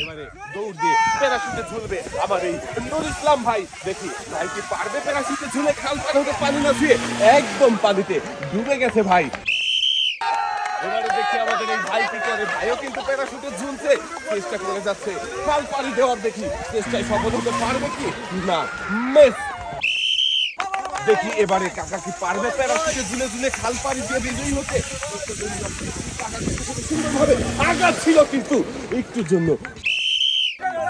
এবারে দৌড় দিয়ে প্যারাশুটে ঝুলবে। আবার এই নুর ইসলাম ভাই, দেখি ভাই কি পারবে প্যারাশুটে ঝুলে? খাল পার হতে পানি না ছুঁয়ে একদম পানিতে ডুবে গেছে ভাই। এবারে দেখি আমাদের এই ভাই কি করে। ভাইও কিন্তু প্যারাশুটে ঝুলছে। চেষ্টা করে যাচ্ছে। খাল পানি দেওয়ার দেখি। চেষ্টায় সফল হতে পারবে কি? না, মিস দেখি এবারে কাকা কি পারবে? প্যারাশুটে ঝুলে ঝুলে খাল পানি দিয়ে বিজয়ী হতে। আঘাত ছিল কিন্তু জন্য।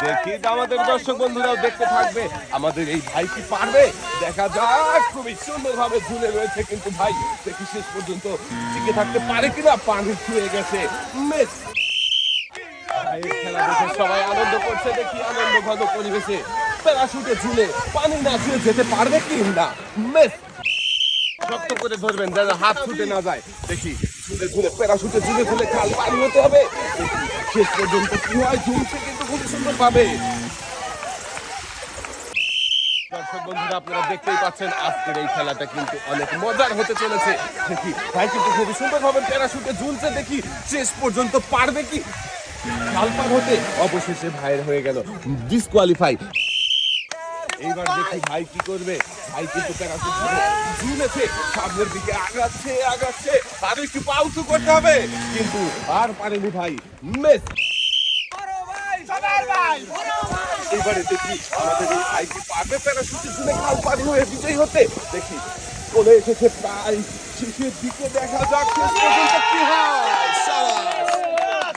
দেখি আমাদের দর্শক বন্ধুরাও দেখতে থাকবে। আমাদের এই ভাই কি পারবে? দেখা যাক, খুবই সুন্দরভাবে ঝুলে রয়েছে কিন্তু ভাই। দেখি শেষ পর্যন্ত টিকে থাকতে পারে কিনা, পানি ছুঁয়ে গেছে মিস। দেখে সবাই আনন্দ করছে, দেখি আনন্দ ঘন পরিবেশে। প্যারাশুটে ঝুলে পানি না ছুঁয়ে যেতে পারবে কি না মিস। শক্ত করে ধরবেন যেন হাত ছুটে না যায়। দেখি, ঝুলে ঝুলে প্যারাশুটে ঝুলে ঝুলে খাল পানি হতে হবে। শেষ পর্যন্ত কি হয়, ঝুলছে কিন্তু খুব সুন্দর পাবে আপনারা দেখতেই পাচ্ছেন, আজকের এই খেলাটা কিন্তু অনেক মজার হতে চলেছে। দেখি দেখি, শেষ পর্যন্ত পারবে কি? অবশেষে ভাইয়ের হয়ে গেল ডিসকোয়ালিফাই এইবার দেখি ভাই কি করবে। ভাই কিন্তু ঝুলেছে, সামনের দিকে আগাচ্ছে আগাচ্ছে। আর একটু পাউসু করতে হবে। কিন্তু আর পারেনি ভাই, মেস। এবারে দেখি আমাদের এই ভাই কি পারবে প্যারাশুটে ঝুলে খাল পানি হয়ে বিজয়ী হতে। দেখি, চলে এসেছে প্রায় শেষের দিকে, দেখা যাক শেষ পর্যন্ত কি হয়!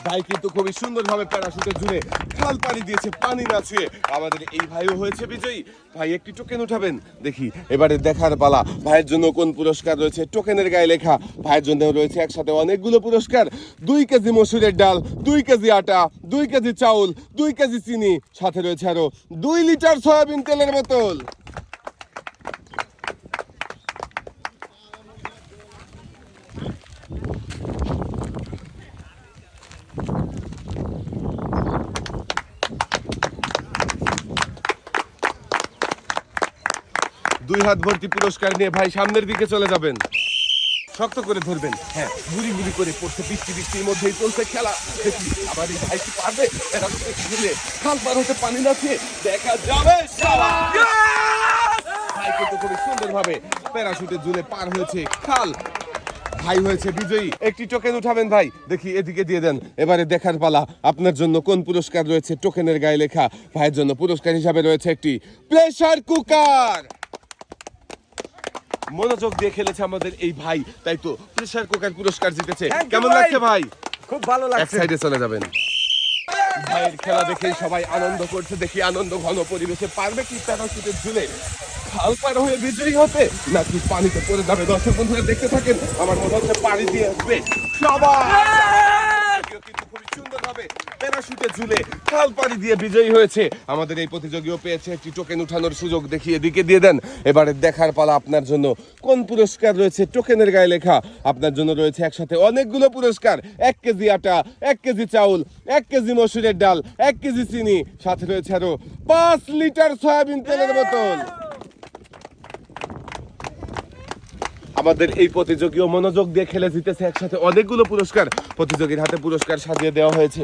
ভাই কিন্তু খুবই সুন্দরভাবে প্যারাশুটে ঝুলে খাল পানি দিয়েছে, পানি না ছুঁয়ে। আমাদের এই ভাইও হয়েছে বিজয়ী। ভাই, একটি টোকেন উঠাবেন? দেখি, এবারে দেখার পালা। ভাইয়ের জন্য কোন পুরস্কার রয়েছে? টোকেনের গায়ে লেখা। ভাইয়ের জন্য রয়েছে একসাথে অনেকগুলো পুরস্কার। দুই কেজি মসুরের ডাল, দুই কেজি আটা, দুই কেজি চাউল, দুই কেজি চিনি। সাথে রয়েছে আরও দুই লিটার সয়াবিন তেলের বোতল। দুই হাত ভর্তি পুরস্কার নিয়ে ভাই সামনের দিকে চলে যাবেন। শক্ত করে ধরবেন। হ্যাঁ গুড়ি গুড়ি করে পড়ছে, বৃষ্টি বৃষ্টির মধ্যেই চলছে খেলা। দেখি আমার এই ভাই কি পারবে তো খাল পার হতে পানি না খেয়ে দেখা যাবে! ভাই কিন্তু খুবই সুন্দরভাবে প্যারাশুটে ঝুলে পার হয়েছে খাল। ভাই হয়েছে বিজয়ী। একটি টোকেন উঠাবেন ভাই। দেখি এদিকে দিয়ে দেন। এবারে দেখার পালা। আপনার জন্য কোন পুরস্কার রয়েছে? টোকেনের গায়ে লেখা। ভাইয়ের জন্য পুরস্কার হিসাবে রয়েছে একটি প্রেসার কুকার মনোযোগ দিয়ে খেলেছে আমাদের এই ভাই। তাই তো প্রেসার কুকার পুরস্কার জিতেছে। কেমন লাগছে ভাই? খুব ভালো এক লাগছে সাইডে চলে যাবেন। ভাইয়ের খেলা দেখে সবাই আনন্দ করছে। দেখি আনন্দ ঘন পরিবেশে পারবে কি? প্যারাশুটে ঝুলে। খাল পার হয়ে বিজয়ী হতে নাকি পানিতে পড়ে যাবে? দর্শক বন্ধুরা, দেখতে থাকেন, আমার মনে হচ্ছে পানি দিয়ে আসবে সবাই খুবই ঝুলে দিয়ে বিজয়ী হয়েছে। আমাদের এই প্রতিযোগীও পেয়েছে, একটি টোকেন উঠানোর সুযোগ দেখিয়ে দিকে দিয়ে দেন। এবারে দেখার পালা আপনার জন্য। কোন পুরস্কার রয়েছে? টোকেনের গায়ে লেখা। আপনার জন্য রয়েছে একসাথে অনেকগুলো পুরস্কার। এক কেজি আটা, এক কেজি চাউল, এক কেজি মসুরের ডাল, এক কেজি চিনি। সাথে রয়েছে আরও পাঁচ লিটার সয়াবিন তেলের বোতল। আমাদের এই প্রতিযোগীও মনোযোগ দিয়ে খেলে জিতেছে একসাথে অনেকগুলো পুরস্কার। প্রতিযোগীর হাতে পুরস্কার সাজিয়ে দেওয়া হয়েছে।